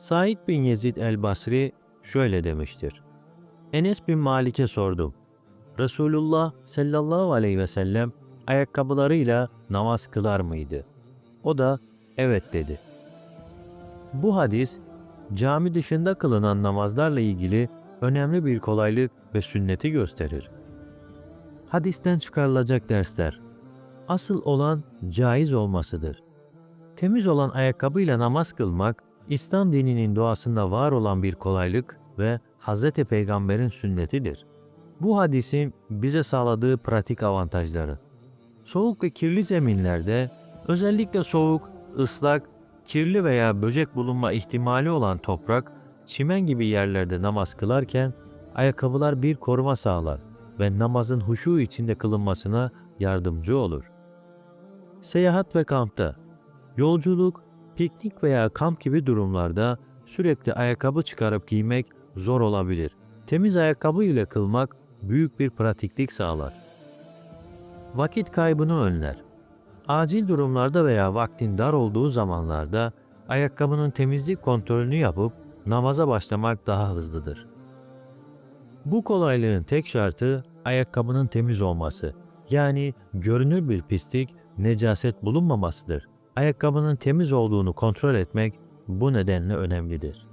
Said bin Yezid el-Basri şöyle demiştir. Enes bin Malik'e sordum. Resulullah sallallahu aleyhi ve sellem ayakkabılarıyla namaz kılar mıydı? O da evet dedi. Bu hadis cami dışında kılınan namazlarla ilgili önemli bir kolaylık ve sünneti gösterir. Hadisten çıkarılacak dersler asıl olan caiz olmasıdır. Temiz olan ayakkabıyla namaz kılmak İslam dininin doğasında var olan bir kolaylık ve Hz. Peygamber'in sünnetidir. Bu hadisin bize sağladığı pratik avantajları. Soğuk ve kirli zeminlerde özellikle soğuk, ıslak, kirli veya böcek bulunma ihtimali olan toprak, çimen gibi yerlerde namaz kılarken ayakkabılar bir koruma sağlar ve namazın huşu içinde kılınmasına yardımcı olur. Seyahat ve kampta Yolculuk, piknik veya kamp gibi durumlarda sürekli ayakkabı çıkarıp giymek zor olabilir. Temiz ayakkabı ile kılmak büyük bir pratiklik sağlar. Vakit kaybını önler. Acil durumlarda veya vaktin dar olduğu zamanlarda ayakkabının temizlik kontrolünü yapıp namaza başlamak daha hızlıdır. Bu kolaylığın tek şartı ayakkabının temiz olması. Yani görünür bir pislik, necaset bulunmamasıdır. Ayakkabının temiz olduğunu kontrol etmek bu nedenle önemlidir.